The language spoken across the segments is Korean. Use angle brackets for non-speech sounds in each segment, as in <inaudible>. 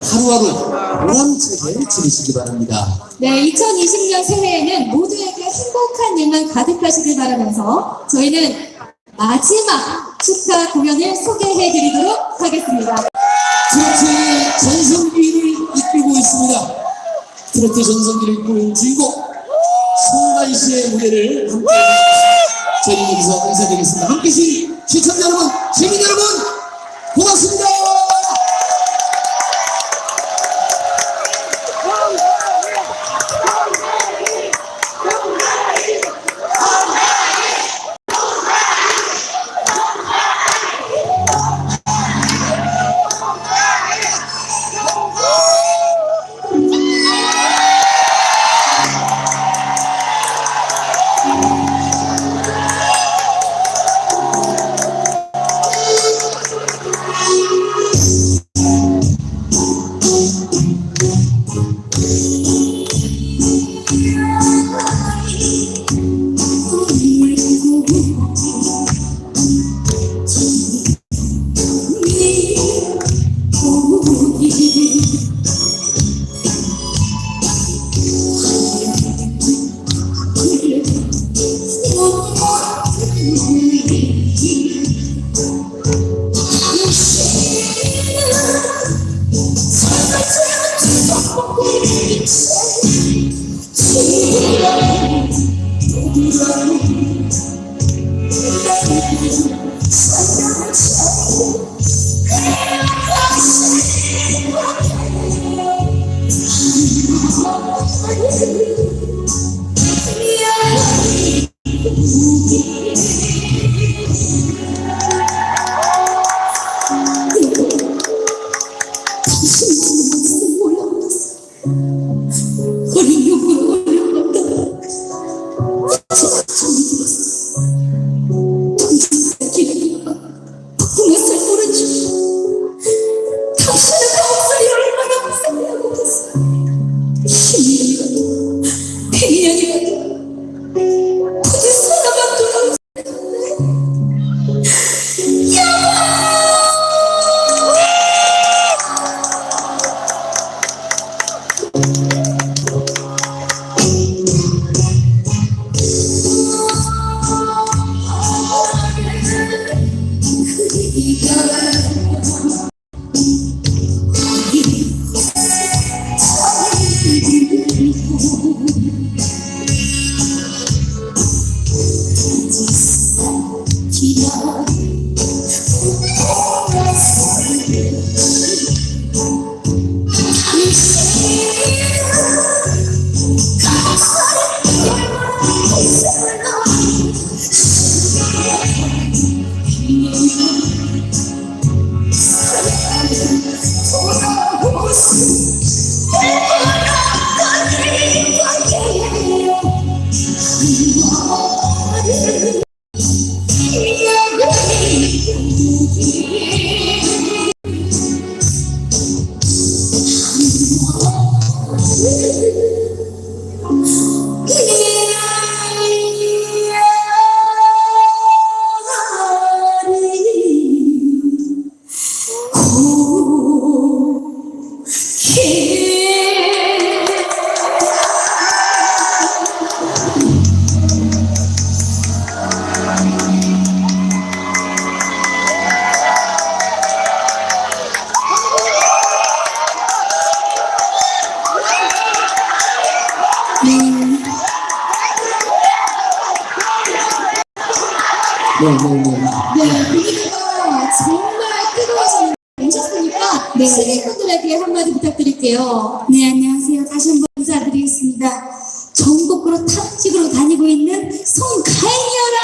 하루하루 보람차게 지내시기 바랍니다. 네, 2020년 새해에는 모두에게 행복한 일만 가득하시길 바라면서 저희는 마지막 축하 공연을 소개해 드리도록 하겠습니다. 트로트의 전성기를 이끌고 있습니다. 트로트 전성기를 이끌고 주인공 송가인 씨의 무대를 함께 저희는 여기서 인사드리겠습니다. 함께 시청자 여러분, 시민 여러분 고맙습니다. 네, 네, 네. 네, 분위기가 정말 뜨거워지는 오셨으니까 네. 시민분들에게 한마디 부탁드릴게요. 네, 안녕하세요. 다시 한번 인사드리겠습니다. 전국으로 탑 찍으러 다니고 있는 송가인이여라!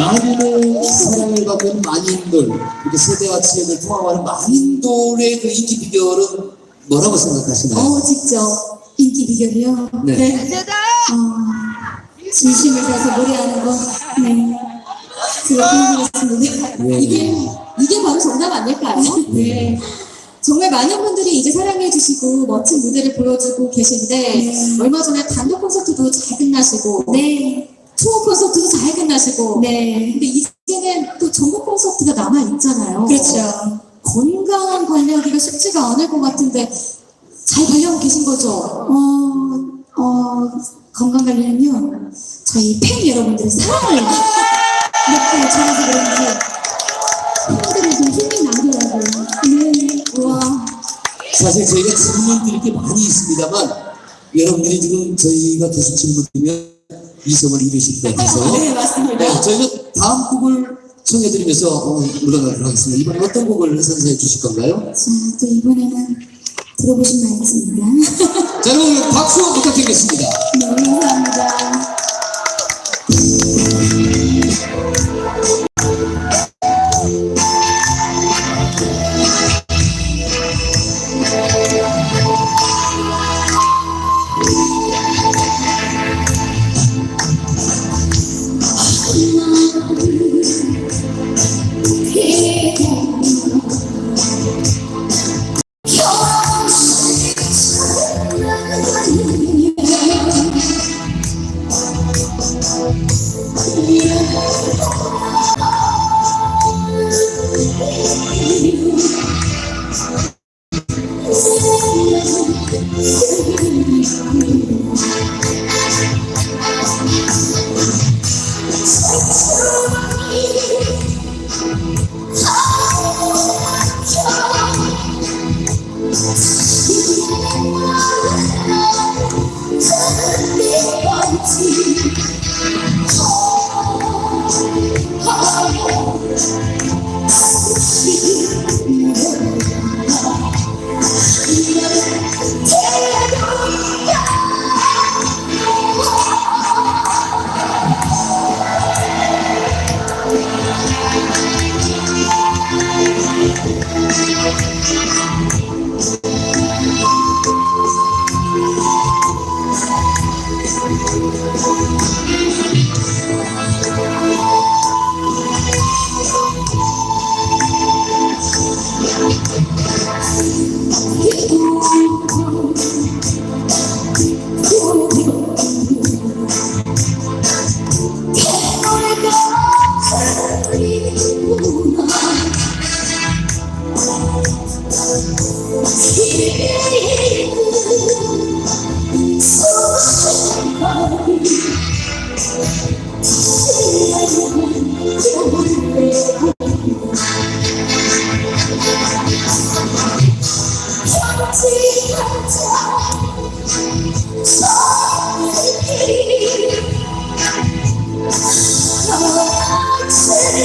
많은 사랑을 받고 있는 만인돌, 이렇게 세대와 지역을 통합하는 만인돌의 그 인기 비결은 뭐라고 생각하시나요? 어, 직접 인기 비결이요. 네. 어, 진심을 다해서 노래하는 거. 네. 제가 궁금했습니다. 네. 이게 이게 바로 정답 아닐까요? 네. 정말 많은 분들이 이제 사랑해주시고 멋진 무대를 보여주고 계신데 네. 얼마 전에 단독 콘서트도 잘 끝나시고 네. 투어 콘서트도 잘 끝나시고 네. 근데 이제는 또 전국 콘서트가 남아 있잖아요. 그렇죠. 건강 관리하기가 쉽지가 않을 것 같은데 잘 관리하고 계신 거죠? 어, 어, 건강 관리는요, 저희 팬 여러분들의 사랑을 먹고 자라서 그런지 팬들이 좀 힘이 나더라고요. 네, 와, 사실 저희가 질문 드릴 게 많이 있습니다만 여러분들이 지금 저희가 계속 질문 드리면 이성을 잃으실 것 같아서 <laughs> 네, 맞습니다. 네, 저희가 다음 곡을 청해드리면서 어, 물러나도록 하겠습니다. 이번에 어떤 곡을 선사해 주실 건가요? 자, 또 이번에는 들어보시면 알겠습니다. 자, 여러분 박수 부탁드리겠습니다. 네, 감사합니다.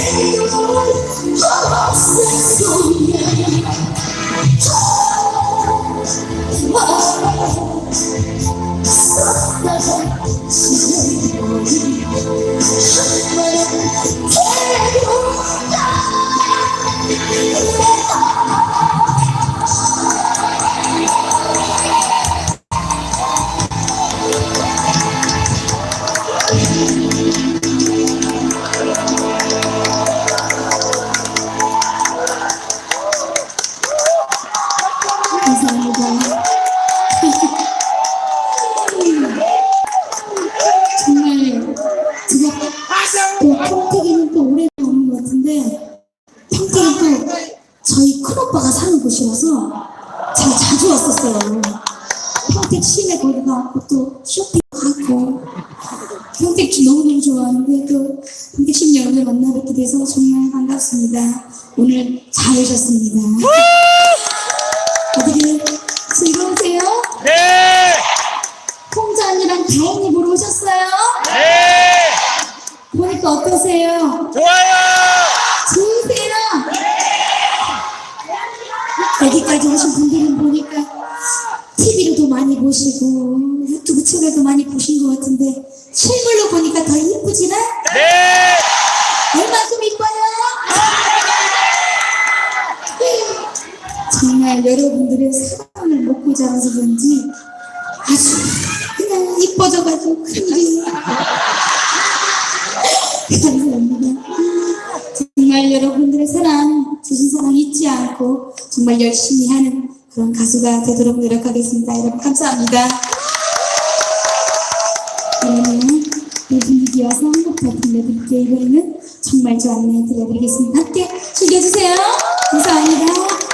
감 곳이라서 제가 자주 왔었어요. 평택 시내 거기 가고 또 쇼핑 가고 평택 주 너무너무 좋아하는데 또 평택 시민 여러분을 만나 뵙게 돼서 정말 반갑습니다. 오늘 잘 오셨습니다. 어떻게 즐거우세요? 네! 홍자 언니랑 다인이 보러 오셨어요? 네! 보니까 어떠세요? 좋아요! 여기까지 오신 분들은 보니까 TV로도 많이 보시고 유튜브 채널도 많이 보신 것 같은데 실물로 보니까 더 이쁘지나? 네! 얼마큼 이뻐요? 정말 여러분들의 사랑을 먹고 자라서 그런지 아주 그냥 이뻐져가지고 큰일 <laughs> 감사합니다. 정말 여러분들의 사랑, 주신 사랑 잊지 않고 정말 열심히 하는 그런 가수가 되도록 노력하겠습니다. 여러분 감사합니다. 이번에는 이 분위기 와서 한곡 더 들려드릴게요. 이번에는 정말 좋은 안내 들려드리겠습니다. 함께 즐겨주세요. 감사합니다. 다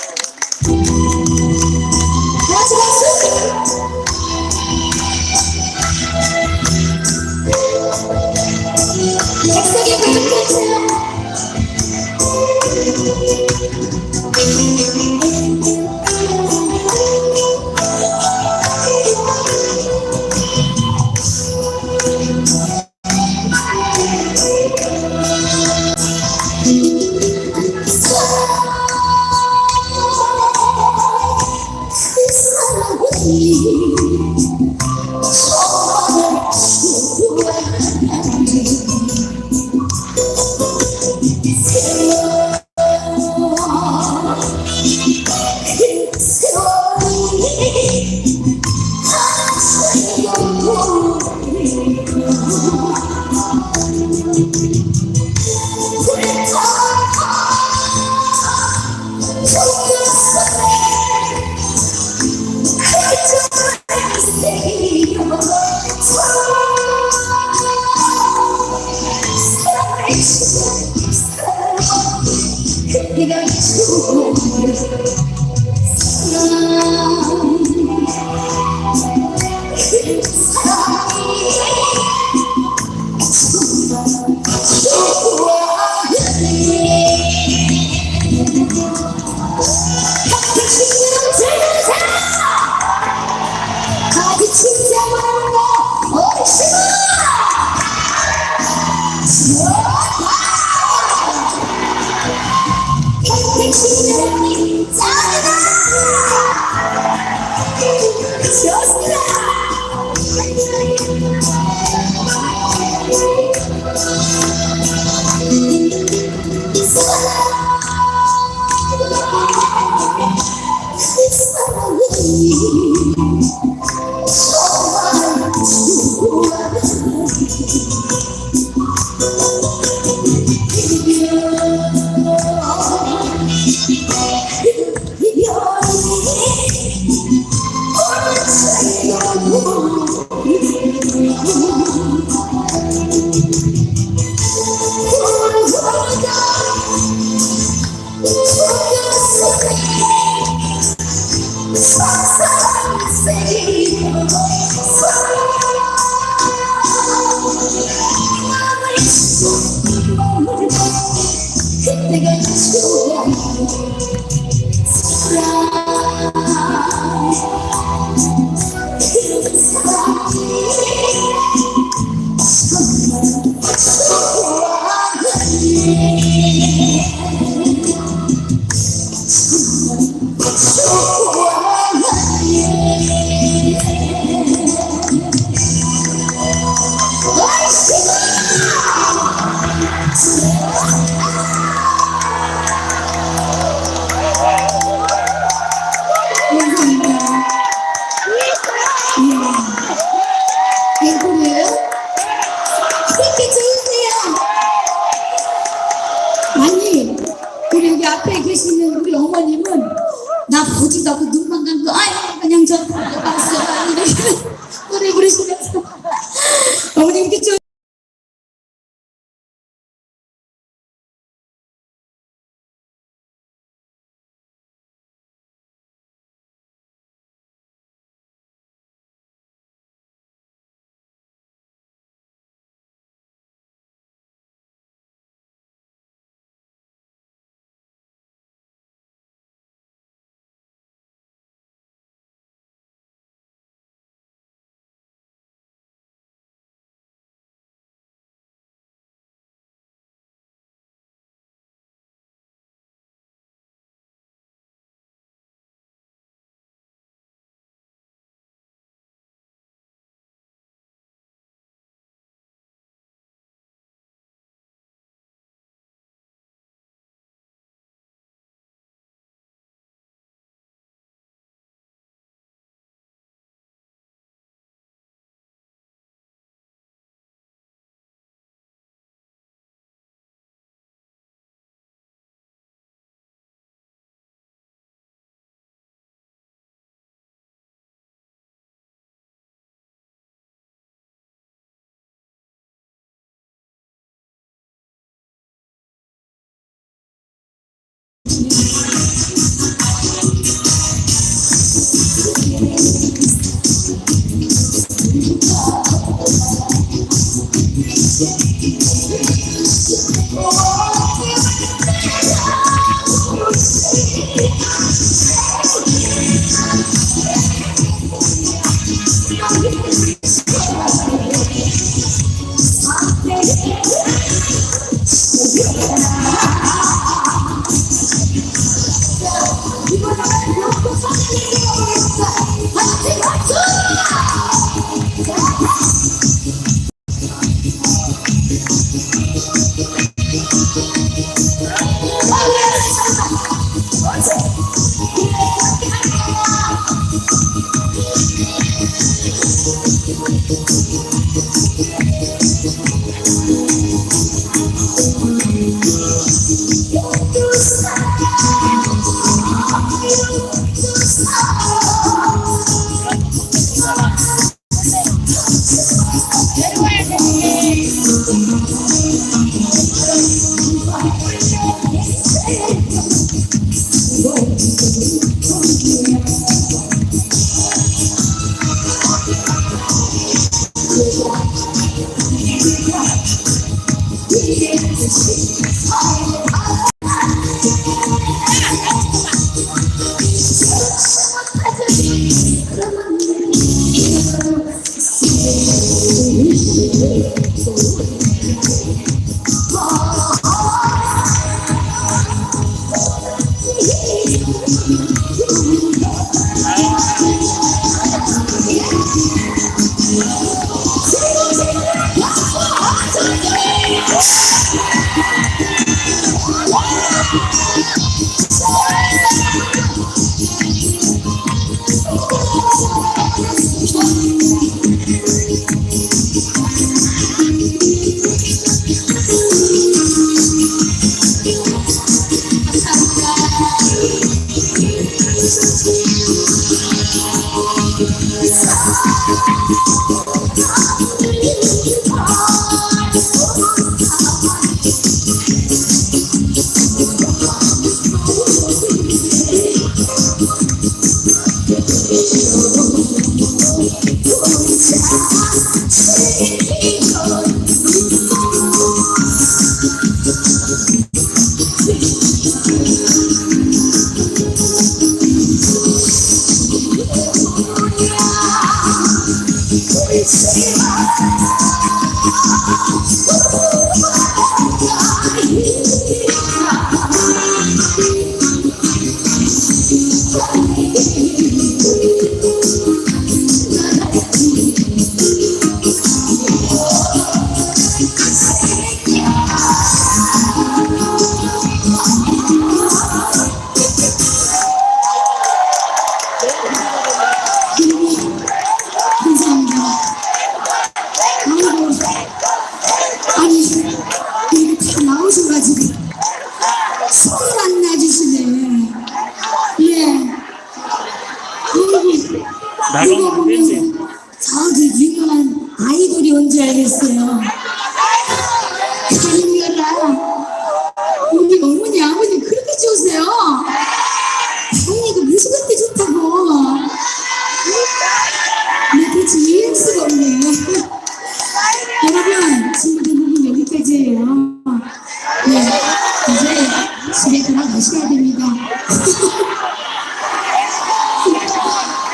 내 가 우리 여기 앞에 계시는 우리 어머님은 나 보지도 않고 눈만 감고 아유 그냥 저 봤어 이렇게 노래 부르시면서 어머님께 좀 감사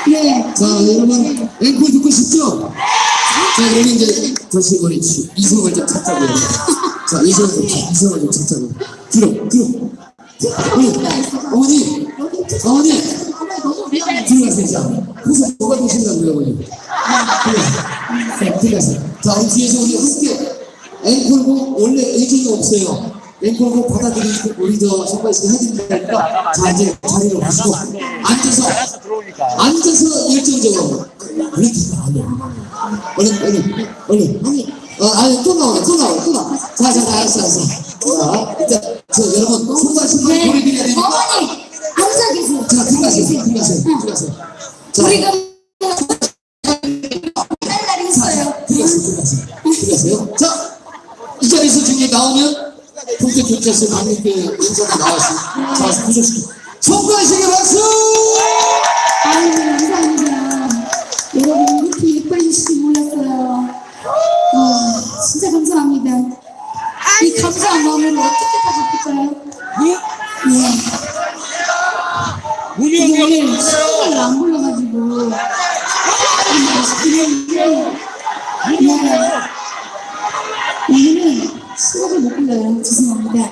네, <laughs> 자, 여러분, 앵콜 듣고 싶죠? 자, 그러면 이제 다시 우리 주- 이성을 좀 찾자고요. 자, 이성을 좀, 찾- 이성을 좀 찾자고. 들어, 들어. 어머니, 어머니, 어머니. 들어가세요. 자, 그래서 뭐가 되신다고요, 어머니? 자, 들어가세요. 자, 우리 뒤에서 우리 함께 앵콜곡 원래 예정이 없어요. 앵콜곡 받아들이고 우리 저 정말 씨 해야 된다니까. 자, 이제 자리로 가시고 앉아서. 앉아서 열정적으로 그렇게 안 해. 얼른 얼른 얼른 아니 어 아니 또 나와 또 나와 또 나와 자자 자 알았어 알았어 자 일단 저 여러분 네. 보내드려야 되니까 어머니, 앉아 계세요. 자 들어가세요 들어가세요 들어가세요 자 우리가 할 날이 있어요. 들어가세요 들어가세요 들어가세요 자 이 자리에서 저기 나오면 국제 경찰서 강력계 인사가 나왔습니다. 자, 구속시켜. 성과식의 박수! 아유, 감사합니다. 여러분, 이렇게 예뻐해주실지 몰랐어요. 아, 진짜 감사합니다. 이 감사한 마음을 어떻게 다잡을까요 예? 예. 이게 오늘 시간을 안 불러가지고. 아, 그냥, 그냥, 그냥. 불러요. 죄송합니다.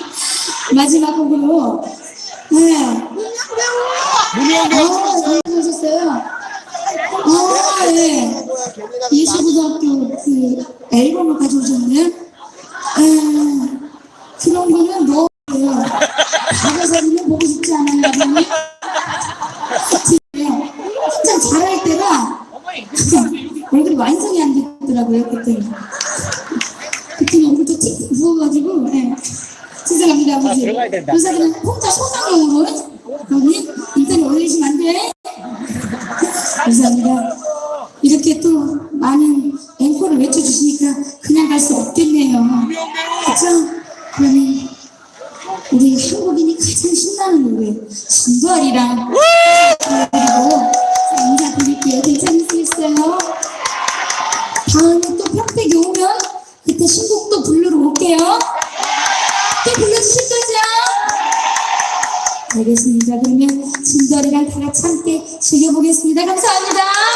<laughs> 마지막 곡으로 네. 문영배 아, 오셨어요. 아, 네. 예수고등학교 그 앨범을 가져오셨네요. 네. 된다. 의사들은 혼자 소상용으로 여기 인터넷 올리시면 안 돼. 감사합니다. 이렇게 또 많은 앵콜을 외쳐주시니까 그냥 갈 수 없겠네요. 그쵸? 그러면 우리 한국인이 가장 신나는 노래 진도아리랑 그리고 인사드릴게요. 괜찮으시겠어요? 다음에 또 평택에 오면 그때 신곡도 부르러 올게요. 알겠습니다. 그러면 진도아리랑 다 같이 함께 즐겨보겠습니다. 감사합니다.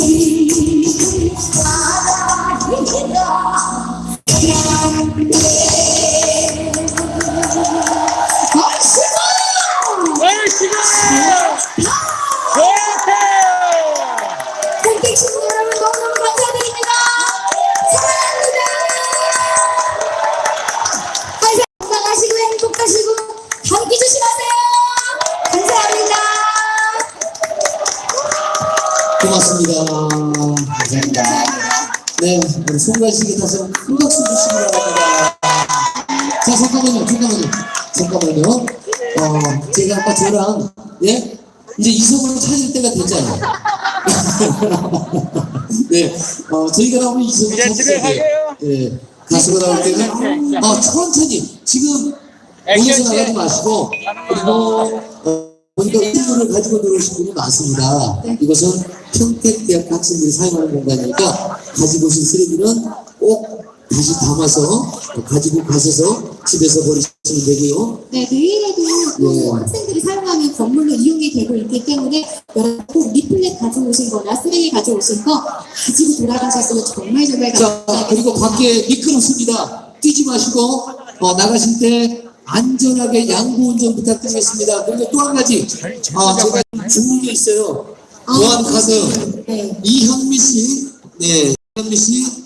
열심 이제 이성을 찾을 때가 됐잖아요. <laughs> 네, 어, 저희가 나오면 이성을 찾을 때, 예, 가수가 나올 때는, 어, 천천히, 지금 모여서 나가지 마시고, 그리고, 어, 우리가 의무를 가지고 들어오신 분이 많습니다. 이것은 평택대학 학생들이 사용하는 공간이니까 가지고 오신 쓰레기는 꼭 다시 담아서 가지고 가셔서 집에서 버리시면 되고요. 네, 내일에도 또 네. 학생들이 사용하는 건물로 이용이 되고 있기 때문에 여러분 꼭 리플렛 가져오신 거나 쓰레기 가져오신 거 가지고 돌아가셨으면 정말 정말 자, 감사하겠습니다. 그리고 밖에 미끄럽습니다. 뛰지 마시고 어, 나가실 때 안전하게 양보 운전 부탁드리겠습니다. 그리고 또 한 가지, 아, 제가 주문 게 있어요. 아, 보안 카드 네. 이현미 씨, 네, 이현미 씨